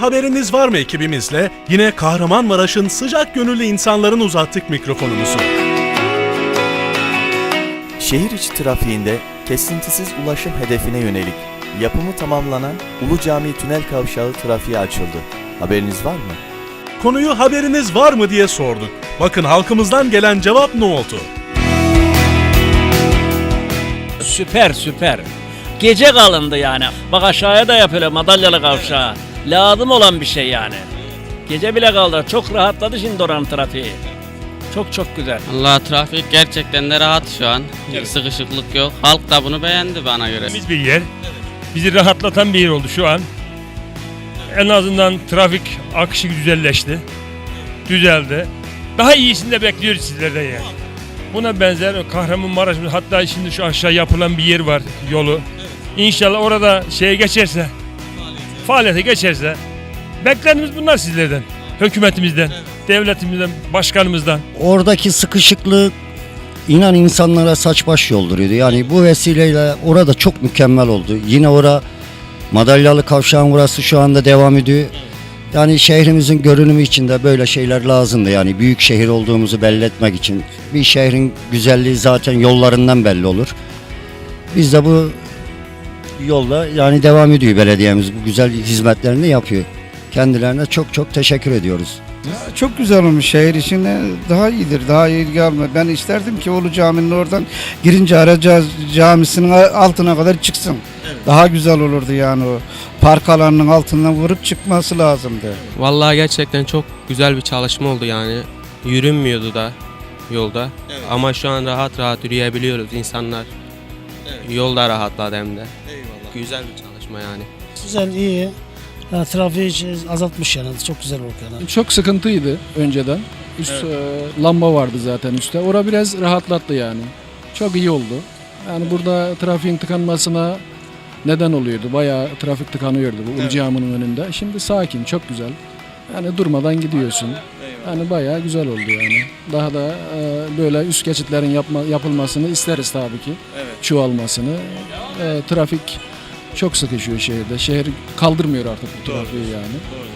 Haberiniz var mı ekibimizle yine Kahramanmaraş'ın sıcak gönüllü insanların uzattık mikrofonumuzu. Şehir içi trafiğinde kesintisiz ulaşım hedefine yönelik yapımı tamamlanan Ulu Cami Tünel Kavşağı trafiğe açıldı. Haberiniz var mı? Konuyu haberiniz var mı diye sorduk. Bakın halkımızdan gelen cevap ne oldu? Süper süper. Gece kalındı yani. Bak aşağıya da yapıyorlar madalyalı kavşağı. Lazım olan bir şey yani. Gece bile kaldı. Çok rahatladı şimdi oranın trafiği. Çok çok güzel. Allah trafik gerçekten de rahat şu an. Sıkışıklık yok. Halk da bunu beğendi bana göre. Temiz bir yer. Bizi rahatlatan bir yer oldu şu an. En azından trafik akışı güzelleşti. Düzeldi. Daha iyisini de bekliyoruz sizlerden yani. Buna benzer Kahramanmaraş hatta şimdi şu aşağı yapılan bir yer var yolu. İnşallah orada şeye geçerse, faaliyete geçerse beklentimiz bunlar sizlerden. Hükümetimizden, devletimizden, başkanımızdan. Oradaki sıkışıklık inan insanlara saç baş yolduruyordu. Yani bu vesileyle orada çok mükemmel oldu. Yine ora madalyalı kavşağın burası şu anda devam ediyor. Yani şehrimizin görünümü için de böyle şeyler lazımdı. Yani büyük şehir olduğumuzu belli etmek için. Bir şehrin güzelliği zaten yollarından belli olur. Biz de bu yolda yani devam ediyor belediyemiz. Bu güzel hizmetlerini yapıyor. Kendilerine çok çok teşekkür ediyoruz. Çok güzel olmuş şehir içinde daha iyidir, daha iyi alma. Ben isterdim ki Ulu Cami'nin oradan girince Araca Camisi'nin altına kadar çıksın. Daha güzel olurdu yani o. Park alanının altından vurup çıkması lazımdı. Vallahi gerçekten çok güzel bir çalışma oldu yani. Yürünmüyordu da yolda. Ama şu an rahat rahat yürüyebiliyoruz insanlar. Yolda rahatladı hem de. Güzel bir çalışma yani. Güzel, iyi. Yani trafiği hiç azaltmış yani. Çok güzel oldu yani. Çok sıkıntıydı önceden. Üst e, lamba vardı zaten üstte. Ora biraz rahatlattı yani. Çok iyi oldu. Yani burada trafiğin tıkanmasına neden oluyordu. Bayağı trafik tıkanıyordu bu Ulu Cami'nin önünde. Şimdi sakin, çok güzel. Yani durmadan gidiyorsun. Yani bayağı güzel oldu yani. Daha da e, böyle üst geçitlerin yapma, yapılmasını isteriz tabii ki. Çoğalmasını. E, trafik çok sıkışıyor şehirde. Şehir kaldırmıyor artık bu trafiği yani.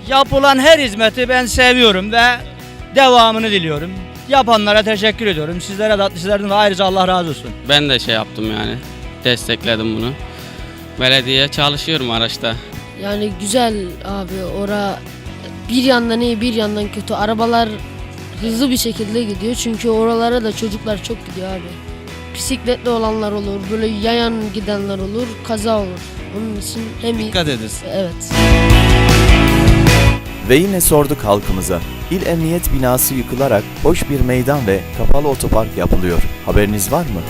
Yapılan her hizmeti ben seviyorum ve devamını diliyorum. Yapanlara teşekkür ediyorum. Sizlere de sizlerden de ayrıca Allah razı olsun. Ben de şey yaptım yani. Destekledim bunu. Belediye çalışıyorum araçta. Yani güzel abi ora bir yandan iyi bir yandan kötü. Arabalar hızlı bir şekilde gidiyor çünkü oralara da çocuklar çok gidiyor abi. Bisikletli olanlar olur, böyle yayan gidenler olur, kaza olur. Onun için hem iyi... Dikkat ederiz. Evet. Ve yine sorduk halkımıza. İl Emniyet binası yıkılarak boş bir meydan ve kapalı otopark yapılıyor. Haberiniz var mı?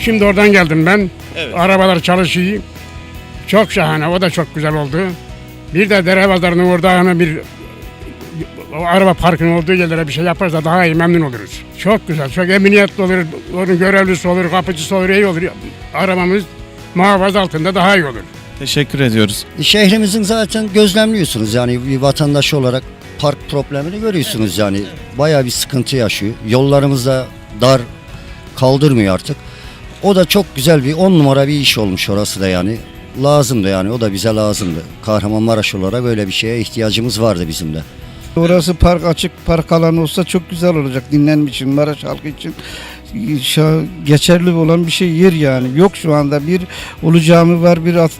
Şimdi oradan geldim ben. Arabalar çalışıyor. Çok şahane. O da çok güzel oldu. Bir de dere pazarının orada hemen bir o araba parkının olduğu yerlere bir şey yaparsa daha iyi memnun oluruz. Çok güzel. Çok emniyetli olur. Onun görevlisi olur, kapıcısı olur, iyi olur. Arabamız muhafaza altında daha iyi olur. Teşekkür ediyoruz. Şehrimizin zaten gözlemliyorsunuz yani bir vatandaş olarak park problemini görüyorsunuz yani. Bayağı bir sıkıntı yaşıyor. Yollarımız da dar kaldırmıyor artık. O da çok güzel bir on numara bir iş olmuş orası da yani. Lazımdı yani o da bize lazımdı. Kahramanmaraş olarak böyle bir şeye ihtiyacımız vardı bizim de. Orası park açık park alanı olsa çok güzel olacak dinlenmek için, Maraş halkı için geçerli olan bir şey yer yani. Yok şu anda bir Ulu Cami var, bir at,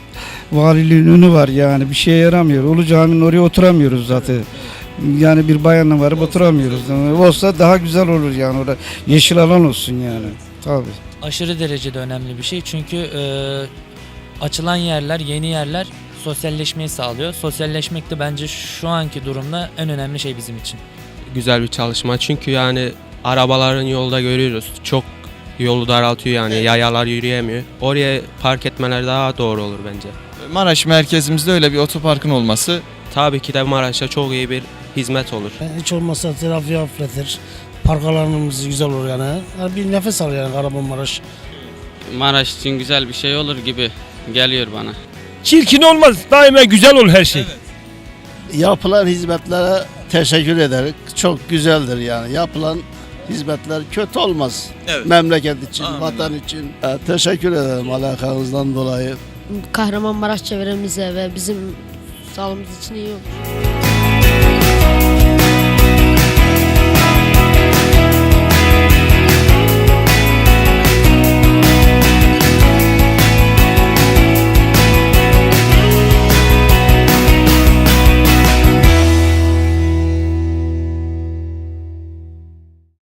valiliğin önü var yani bir şeye yaramıyor. Ulu Cami'nin oraya oturamıyoruz zaten. Yani bir bayanla varıp oturamıyoruz. Yani olsa daha güzel olur yani orada yeşil alan olsun yani. Tabii. Aşırı derecede önemli bir şey çünkü e, açılan yerler, yeni yerler sosyalleşmeyi sağlıyor. Sosyalleşmek de bence şu anki durumda en önemli şey bizim için. Güzel bir çalışma çünkü yani arabaların yolda görüyoruz. Çok yolu daraltıyor yani yayalar yürüyemiyor. Oraya park etmeler daha doğru olur bence. Maraş merkezimizde öyle bir otoparkın olması Tabii ki de Maraş'a çok iyi bir hizmet olur. Hiç olmazsa trafiği hafifletir. Park alanımız güzel olur yani. yani bir nefes alır yani Kahramanmaraş. Maraş için güzel bir şey olur gibi geliyor bana. Çirkin olmaz. Daima güzel olur her şey. Yapılan hizmetlere teşekkür ederim. Çok güzeldir yani. Yapılan hizmetler kötü olmaz. Evet. Memleket için, Amin. vatan için. teşekkür ederim alakanızdan dolayı. Kahramanmaraş çevremize ve bizim sağlığımız için iyi olur.